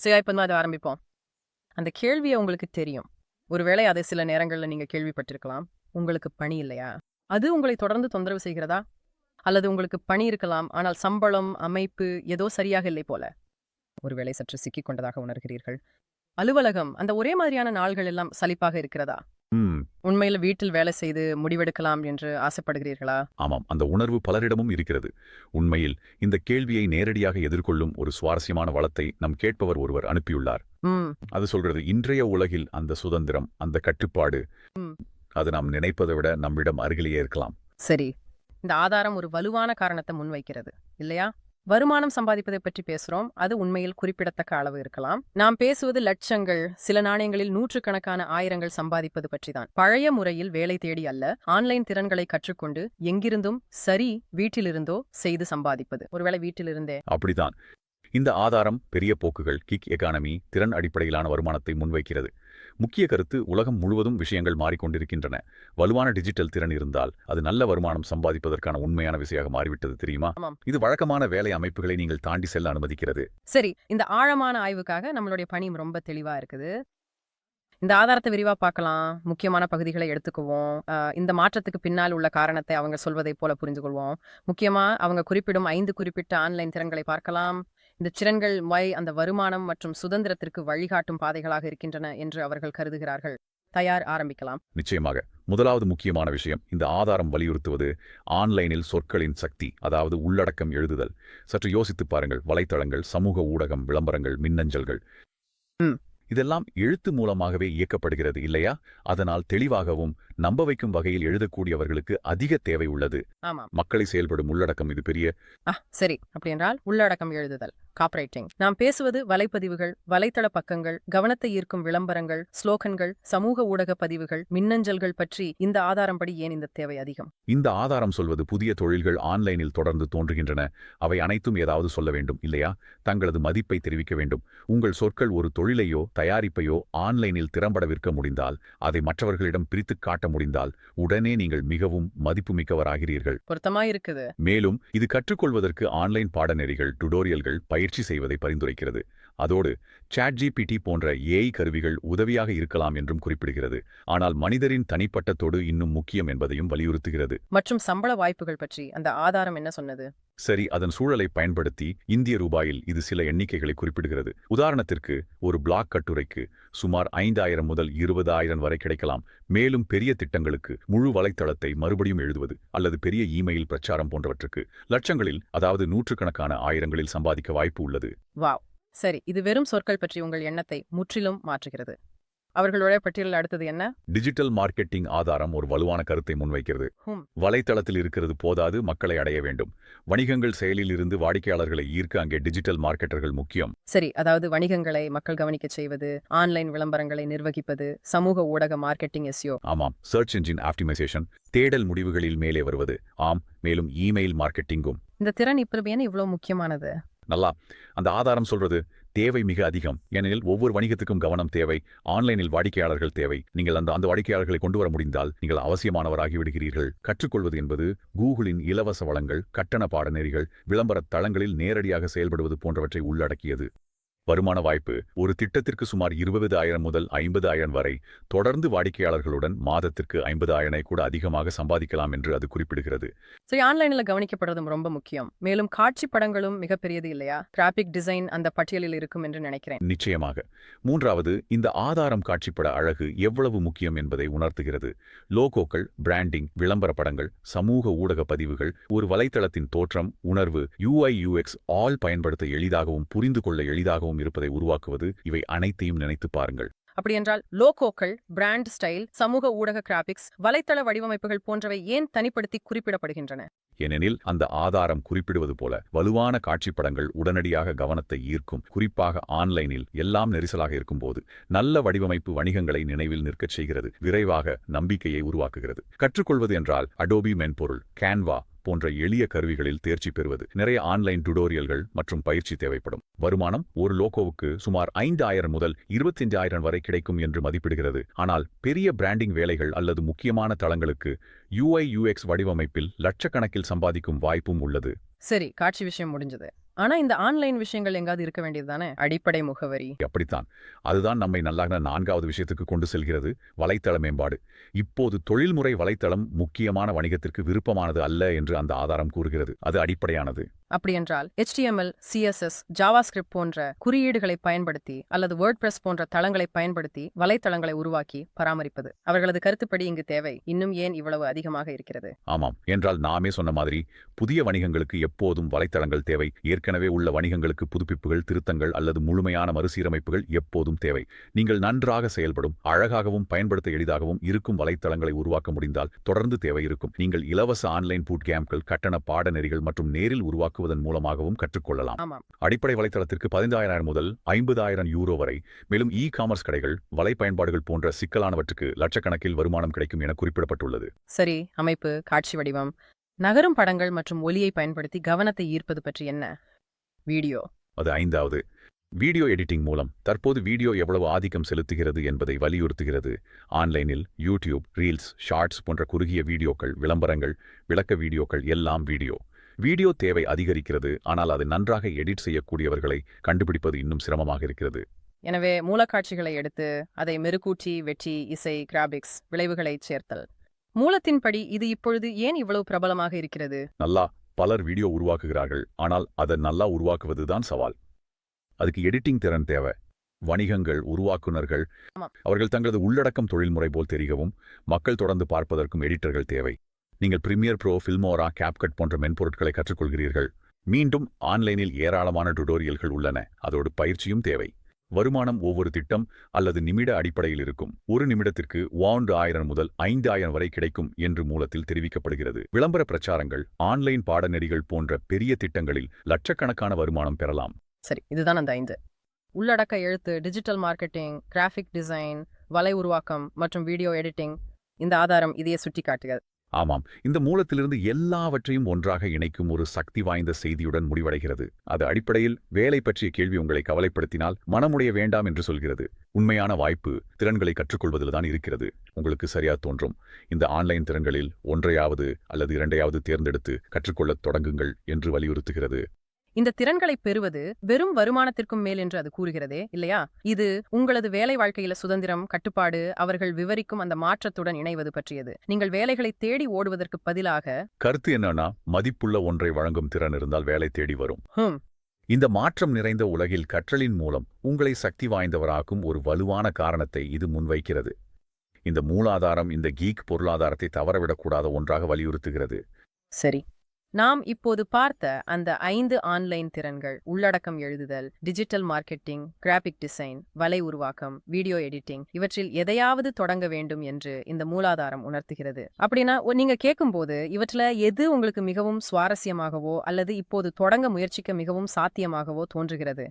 சரி இப்போ அதை ஆரம்பிப்போம். அந்த கேள்வியை உங்களுக்கு தெரியும். ஒருவேளை அதை சில நேரங்களில் நீங்க கேள்விப்பட்டிருக்கலாம். உங்களுக்கு பணி இல்லையா? அது உங்களை தொடர்ந்து தொந்தரவு செய்கிறதா? அல்லது உங்களுக்கு பணி இருக்கலாம் ஆனால் சம்பளம் அமைப்பு ஏதோ சரியாக இல்லை போல? ஒருவேளை சற்று சிக்கிக் கொண்டதாக உணர்கிறீர்கள். அலுவலகம் அந்த ஒரே மாதிரியான நாள்கள் எல்லாம் சலிப்பாக இருக்கிறதா? உண்மையில் வீட்டில் வேலை செய்து முடிவெடுக்கலாம் என்று ஆசைப்படுகிறீர்களா? ஆமாம். அந்த உணர்வு பலரிடமும் இருக்கிறது. உண்மையில் இந்த கேள்வியை நேரடியாக எதிர்கொள்ளும் ஒரு சுவாரஸ்யமான வளத்தை நம் கேட்பவர் ஒருவர் அனுப்பியுள்ளார். அது சொல்றது இன்றைய உலகில் அந்த சுதந்திரம் அந்த கட்டுப்பாடு. அது நாம் நினைப்பதை விட நம்மிடம் அருகிலேயே இருக்கலாம். சரி. இந்த ஆதாரம் ஒரு வலுவான காரணத்தை முன்வைக்கிறது இல்லையா? வருமானம் சம்பாதிப்பதை பற்றி பேசுறோம். அது உண்மையில் குறிப்பிடத்தக்க அளவு இருக்கலாம். நாம் பேசுவது லட்சங்கள் சில நாணயங்களில் நூற்றுக்கணக்கான ஆயிரங்கள் சம்பாதிப்பது பற்றிதான். பழைய முறையில் வேலை தேடி அல்ல ஆன்லைன் திறன்களை கற்றுக்கொண்டு எங்கிருந்தும் சரி வீட்டிலிருந்தோ செய்து சம்பாதிப்பது. ஒருவேளை வீட்டிலிருந்தே. அப்படிதான் இந்த ஆதாரம் பெரிய போக்குகள் கிக் எகானமி திறன் அடிப்படையிலான வருமானத்தை முன்வைக்கிறது. முக்கிய கருத்து உலகம் முழுவதும் விஷயங்கள் மாறிக்கொண்டிருக்கின்றன. வலுவான டிஜிட்டல் திறன் இருந்தால் அது நல்ல வருமானம் சம்பாதிப்பதற்கான உண்மையான விஷயமாக மாறிவிட்டது தெரியுமா. இது வழக்கமான வேலை அமைப்புகளை நீங்கள் தாண்டி செல்ல அனுமதிக்கிறது. சரி இந்த ஆழமான ஆய்வுக்காக நம்மளுடைய பணி ரொம்ப தெளிவா இருக்குது. இந்த ஆதாரத்தை விரிவா பார்க்கலாம். முக்கியமான பகுதிகளை எடுத்துக்குவோம். இந்த மாற்றத்துக்கு பின்னால் உள்ள காரணத்தை அவங்க சொல்வதை போல புரிந்து கொள்வோம் முக்கியமா அவங்க குறிப்பிடும் ஐந்து குறிப்பிட்ட ஆன்லைன் திறன்களை பார்க்கலாம். இந்த திறன்கள் மை அந்த வருமானம் மற்றும் சுதந்திரத்திற்கு வழிகாட்டும் பாதைகளாக இருக்கின்றன என்று அவர்கள் கருதுகிறார்கள். தயார் ஆரம்பிக்கலாம். நிச்சயமாக. முதலாவது முக்கியமான விஷயம் இந்த ஆதாரம் வலியுறுத்துவது ஆன்லைனில் சொற்களின் சக்தி அதாவது உள்ளடக்கம் எழுதுதல். சற்று யோசித்துப் பாருங்கள். வலைத்தளங்கள் சமூக ஊடகம் விளம்பரங்கள் மின்னஞ்சல்கள். இதெல்லாம் எழுத்து மூலமாகவே இயக்கப்படுகிறது இல்லையா? அதனால் தெளிவாகவும் நம்ப வைக்கும் வகையில் எழுதக்கூடியவர்களுக்கு அதிக தேவை உள்ளது. மக்களை செயல்படும் உள்ளடக்கம் இது பெரிய ஆ சரி. அப்படி என்றால் உள்ளடக்கம் எழுதுதல் காப்பரேட்டிங் நாம் பேசுவது வலைப்பதிவுகள் வலைத்தள பக்கங்கள் கவனத்தை ஈர்க்கும் விளம்பரங்கள் ஸ்லோகன்கள் சமூக ஊடக பதிவுகள் மின்னஞ்சல்கள் பற்றி இந்த ஆதாரம்படி ஏன் இந்த தேவை அதிகம்? இந்த ஆதாரம் சொல்வது புதிய தொழில்கள் ஆன்லைனில் தொடர்ந்து தோன்றுகின்றன. அவை அனைத்தும் ஏதாவது சொல்ல வேண்டும் இல்லையா? தங்களது மதிப்பை தெரிவிக்க வேண்டும். உங்கள் சொற்கள் ஒரு தொழிலையோ தயாரிப்பையோ ஆன்லைனில் திறம்பட விற்க முடிந்தால் அதை மற்றவர்களிடம் பிரித்துக் காட்ட முடிந்தால் உடனே நீங்கள் மிகவும் மதிப்புமிக்கவராகிறீர்கள். பொருத்தமா இருக்குது மேலும் இது கற்றுக்கொள்வதற்கு ஆன்லைன் பாடநெறிகள் டுடோரியல்கள் பயிற்சி செய்வதை பரிந்துரைக்கிறது. அதோடு ChatGPT போன்ற ஏஐ கருவிகள் உதவியாக இருக்கலாம் என்றும் குறிப்பிடுகிறது. ஆனால் மனிதரின் தனிப்பட்ட தொடு இன்னும் முக்கியம் என்பதையும் வலியுறுத்துகிறது. மற்றும் சம்பள வாய்ப்புகள் பற்றி அந்த ஆதாரம் என்ன சொன்னது? சரி அதன் சூழலை பயன்படுத்தி இந்திய ரூபாயில் இது சில எண்ணிக்கைகளை குறிப்பிடுகிறது. உதாரணத்திற்கு ஒரு பிளாக் கட்டுரைக்கு சுமார் ஐந்தாயிரம் முதல் இருபதாயிரம் வரை கிடைக்கலாம். மேலும் பெரிய திட்டங்களுக்கு முழு வலைத்தளத்தை மறுபடியும் எழுதுவது அல்லது பெரிய இமெயில் பிரச்சாரம் போன்றவற்றுக்கு லட்சங்களில் அதாவது நூற்றுக்கணக்கான ஆயிரங்களில் சம்பாதிக்க வாய்ப்பு உள்ளது. வாவ்! சரி இது வெறும் சொற்கள் பற்றி உங்கள் எண்ணத்தை முற்றிலும் மாற்றுகிறது. அவர்களுடைய பட்டியலில் அடுத்தது என்ன? டிஜிட்டல் மார்க்கெட்டிங் ஆதாரம் ஒரு வலுவான கருத்தை முன்வைக்கிறது. வலைத்தளத்தில் இருக்கிறது போதாது மக்களை அடைய வேண்டும். வணிகங்கள் செயலில் இருந்து வாடிக்கையாளர்களை ஈர்க்க அங்கே டிஜிட்டல் மார்க்கெட்டர்கள் முக்கியம். சரி அதாவது வணிகங்களை மக்கள் கவனிக்கச் செய்வது ஆன்லைன் விளம்பரங்களை நிர்வகிப்பது சமூக ஊடக மார்க்கெட்டிங் எஸ்யோ ஆமாம் சர்ச் இன்ஜின் ஆப்டிமைசேஷன் தேடல் முடிவுகளில் மேலே வருவது. ஆம் மேலும் இமெயில் மார்க்கெட்டிங்கும் இந்த திறன் இப்ப ஏன் இவ்வளவு முக்கியமானது? நல்லா. அந்த ஆதாரம் சொல்றது தேவை மிக அதிகம். ஏனெனில் ஒவ்வொரு வணிகத்துக்கும் கவனம் தேவை. ஆன்லைனில் வாடிக்கையாளர்கள் தேவை. நீங்கள் அந்த அந்த வாடிக்கையாளர்களை கொண்டு வர முடிந்தால் நீங்கள் அவசியமானவராகி விடுகிறீர்கள். கற்றுக்கொள்வது என்பது கூகுளின் இலவச வளங்கள் கட்டண பாடநெறிகள் விளம்பரத் தளங்களில் நேரடியாக செயல்படுவது போன்றவற்றை உள்ளடக்கியது. வருமான வாய்ப்பு ஒரு திட்டத்திற்கு சுமார் இருபது ஆயிரம் முதல் ஐம்பது ஆயிரம் வரை. தொடர்ந்து வாடிக்கையாளர்களுடன் மாதத்திற்கு ஐம்பது ஆயிரனை கூட அதிகமாக சம்பாதிக்கலாம் என்று அது குறிப்பிடுகிறது. சரி ஆன்லைன்ல கவனிக்கப்படுறதும் ரொம்ப முக்கியம். மேலும் காட்சி படங்களும் மிகப்பெரியது இல்லையா? கிராபிக் டிசைன் அந்த பட்டியலில் இருக்கும் என்று நினைக்கிறேன். நிச்சயமாக. மூன்றாவது இந்த ஆதாரம் காட்சிப்பட அழகு எவ்வளவு முக்கியம் என்பதை உணர்த்துகிறது. லோகோக்கள் பிராண்டிங் விளம்பர படங்கள் சமூக ஊடக பதிவுகள் ஒரு வலைத்தளத்தின் தோற்றம் உணர்வு யூஐ யூஎக்ஸ் ஆல் பயன்படுத்த எளிதாகவும் புரிந்து கொள்ள எளிதாகவும் இருப்பதை உருவாக்குவது இவை அனைத்தையும் நினைத்து பாருங்கள். அப்படியென்றால் லோகோக்கள் பிராண்ட் ஸ்டைல் சமூக ஊடக கிராபிக்ஸ் வலைத்தள வடிவமைப்புகள் போன்றவை ஏன் தனிப்படுத்தி குறிப்பிடப்படுகின்றன? ஏனெனில் அந்த ஆதாரம் குறிப்பிடுவது போல வலுவான காட்சிப்படங்கள் உடனடியாக கவனத்தை ஈர்க்கும். குறிப்பாக ஆன்லைனில் எல்லாம் நெரிசலாக இருக்கும்போது நல்ல வடிவமைப்பு வணிகங்களை நினைவில் நிற்கச் செய்கிறது விரைவாக நம்பிக்கையை உருவாக்குகிறது. கற்றுக்கொள்வது என்றால் அடோபி மென்பொருள் கேன்வா போன்ற எளிய கருவிகளில் தேர்ச்சி பெறுவது. நிறைய ஆன்லைன் டுடோரியல்கள் மற்றும் பயிற்சி தேவைப்படும். வருமானம் ஒரு லோகோவுக்கு சுமார் ஐந்து ஆயிரம் முதல் இருபத்தஞ்சாயிரம் வரை கிடைக்கும் என்று மதிப்பிடுகிறது. ஆனால் பெரிய பிராண்டிங் வேலைகள் அல்லது முக்கியமான தளங்களுக்கு யூஐ யூஎக்ஸ் வடிவமைப்பில் லட்சக்கணக்கில் சம்பாதிக்கும் வாய்ப்பும் உள்ளது. சரி காட்சி விஷயம் முடிஞ்சது. ஆனா இந்த ஆன்லைன் விஷயங்கள் எங்காவது இருக்க வேண்டியது தானே அடிப்படை முகவரி. அப்படித்தான். அதுதான் நம்மை நல்லாக நான்காவது விஷயத்துக்கு கொண்டு செல்கிறது வலைத்தள மேம்பாடு. இப்போது தொழில்முறை வலைத்தளம் முக்கியமான வணிகத்திற்கு விருப்பமானது அல்ல என்று அந்த ஆதாரம் கூறுகிறது. அது அடிப்படையானது. அப்படியென்றால் ஹெச்டிஎம்எல் சிஎஸ்எஸ் ஜாவாஸ்கிரிப்ட் போன்ற குறியீடுகளை பயன்படுத்தி அல்லது வேர்ட் பிரஸ் போன்ற தளங்களை பயன்படுத்தி வலைத்தளங்களை உருவாக்கி பராமரிப்பது. அவர்களது கருத்துப்படி இங்கு தேவை இன்னும் ஏன் இவ்வளவு அதிகமாக இருக்கிறது? ஆமாம். என்றால் நாமே சொன்ன மாதிரி புதிய வணிகங்களுக்கு எப்போதும் வலைத்தளங்கள் தேவை. ஏற்கனவே உள்ள வணிகங்களுக்கு புதுப்பிப்புகள் திருத்தங்கள் அல்லது முழுமையான மறுசீரமைப்புகள் எப்போதும் தேவை. நீங்கள் நன்றாக செயல்படும் அழகாகவும் பயன்படுத்த எளிதாகவும் இருக்கும் வலைத்தளங்களை உருவாக்க முடிந்தால் தொடர்ந்து தேவை இருக்கும். நீங்கள் இலவச ஆன்லைன் பூட் கேம்ப்கள் கட்டண பாடநெறிகள் மற்றும் நேரில் உருவாக்குவதன் மூலமாகவும் கற்றுக்கொள்ளலாம். அடிப்படை வலைத்தளத்திற்கு பதினைந்தாயிரம் முதல் ஐம்பதாயிரம் யூரோ வரை மேலும் இ காமர்ஸ் கடைகள் வலை பயன்பாடுகள் போன்ற சிக்கலானவற்றுக்கு லட்சக்கணக்கில் வருமானம் கிடைக்கும் என குறிப்பிடப்பட்டுள்ளது. சரி அமைப்பு காட்சி வடிவம். நகரும் படங்கள் மற்றும் ஒலியை பயன்படுத்தி கவனத்தை ஈர்ப்பது பற்றி என்ன? வீடியோ. அது ஐந்தாவது. வீடியோ எடிட்டிங் மூலம் தற்போது வீடியோ எவ்வளவு ஆதிக்கம் செலுத்துகிறது என்பதை வலியுறுத்துகிறது. ஆன்லைனில் யூடியூப் ரீல்ஸ் ஷார்ட்ஸ் போன்ற குறுகிய வீடியோக்கள் விளம்பரங்கள் விளக்க வீடியோக்கள் எல்லாம் வீடியோ. வீடியோ தேவை அதிகரிக்கிறது ஆனால் அது நன்றாக எடிட் செய்யக்கூடியவர்களை கண்டுபிடிப்பது இன்னும் சிரமமாக இருக்கிறது. எனவே மூலக்காட்சிகளை எடுத்து அதை மெருகூட்டி வெற்றி இசை கிராபிக்ஸ் விளைவுகளை சேர்த்தல். மூலத்தின்படி இது இப்பொழுது ஏன் இவ்வளவு பிரபலமாக இருக்கிறது? நல்லா பலர் வீடியோ உருவாக்குகிறார்கள் ஆனால் அதை நல்லா உருவாக்குவதுதான் சவால். அதுக்கு எடிட்டிங் திறன் தேவை. வணிகங்கள் உருவாக்குனர்கள் ஆமாம். அவர்கள் தங்களது உள்ளடக்கம் தொழில்முறை போல் தெரியவும் மக்கள் தொடர்ந்து பார்ப்பதற்கும் எடிட்டர்கள் தேவை. நீங்கள் பிரீமியர் ப்ரோ ஃபில்மோரா கேப்கட் போன்ற மென்பொருட்களை கற்றுக்கொள்கிறீர்கள். மீண்டும் ஆன்லைனில் ஏராளமான டுடோரியல்கள் உள்ளன. அதோடு பயிற்சியும் தேவை. வருமானம் ஒவ்வொரு திட்டம் அல்லது நிமிட அடிப்படையில் இருக்கும். ஒரு நிமிடத்திற்கு ஒன்று ஆயிரம் முதல் ஐந்து ஆயிரம் வரை கிடைக்கும் என்று மூலத்தில் தெரிவிக்கப்படுகிறது. விளம்பர பிரச்சாரங்கள் ஆன்லைன் பாடநெறிகள் போன்ற பெரிய திட்டங்களில் லட்சக்கணக்கான வருமானம் பெறலாம். சரி இதுதான் அந்த ஐந்து. உள்ளடக்க எழுத்து டிஜிட்டல் மார்க்கெட்டிங் கிராஃபிக் டிசைன் வலை உருவாக்கம் மற்றும் வீடியோ எடிட்டிங் இந்த ஆதாரம் இதையே சுட்டி காட்டுகிறது ஆமாம். இந்த மூலத்திலிருந்து எல்லாவற்றையும் ஒன்றாக இணைக்கும் ஒரு சக்தி வாய்ந்த செய்தியுடன் முடிவடைகிறது. அது அடிப்படையில் வேலை பற்றிய கேள்வி உங்களை கவலைப்படுத்தினால் மனமுடைய வேண்டாம் என்று சொல்கிறது. உண்மையான வாய்ப்பு திறன்களை கற்றுக்கொள்வதில்தான் இருக்கிறது. உங்களுக்கு சரியா தோன்றும். இந்த ஆன்லைன் திறன்களில் ஒன்றையாவது அல்லது இரண்டையாவது தேர்ந்தெடுத்து கற்றுக்கொள்ளத் தொடங்குங்கள் என்று வலியுறுத்துகிறது. இந்த திறன்களை பெறுவது வெறும் வருமானத்திற்கும் மேல் என்று அது கூறுகிறதே இல்லையா? இது உங்களது வேலை வாழ்க்கையில சுதந்திரம் கட்டுப்பாடு அவர்கள் விவரிக்கும் அந்த மாற்றத்துடன் இணைவது பற்றியது. நீங்கள் வேலைகளை தேடி ஓடுவதற்கு பதிலாக கருத்து என்னன்னா மதிப்புள்ள ஒன்றை வழங்கும் திறன் இருந்தால் வேலை தேடி வரும். ஹம். இந்த மாற்றம் நிறைந்த உலகில் கற்றலின் மூலம் உங்களை சக்தி வாய்ந்தவராக்கும் ஒரு வலுவான காரணத்தை இது முன்வைக்கிறது. இந்த மூலாதாரம் இந்த கீக் பொருளாதாரத்தை தவறவிடக்கூடாத ஒன்றாக வலியுறுத்துகிறது. சரி. நாம் இப்போது பார்த்த அந்த ஐந்து ஆன்லைன் திறன்கள் உள்ளடக்கம் எழுதுதல் டிஜிட்டல் மார்க்கெட்டிங் கிராபிக் டிசைன் வலை உருவாக்கம் வீடியோ எடிட்டிங் இவற்றில் எதையாவது தொடங்க வேண்டும் என்று இந்த மூலாதாரம் உணர்த்துகிறது. அப்படின்னா நீங்க கேட்கும்போது இவற்றில் எது உங்களுக்கு மிகவும் சுவாரஸ்யமாகவோ அல்லது இப்போது தொடங்க முயற்சிக்க மிகவும் சாத்தியமாகவோ தோன்றுகிறது.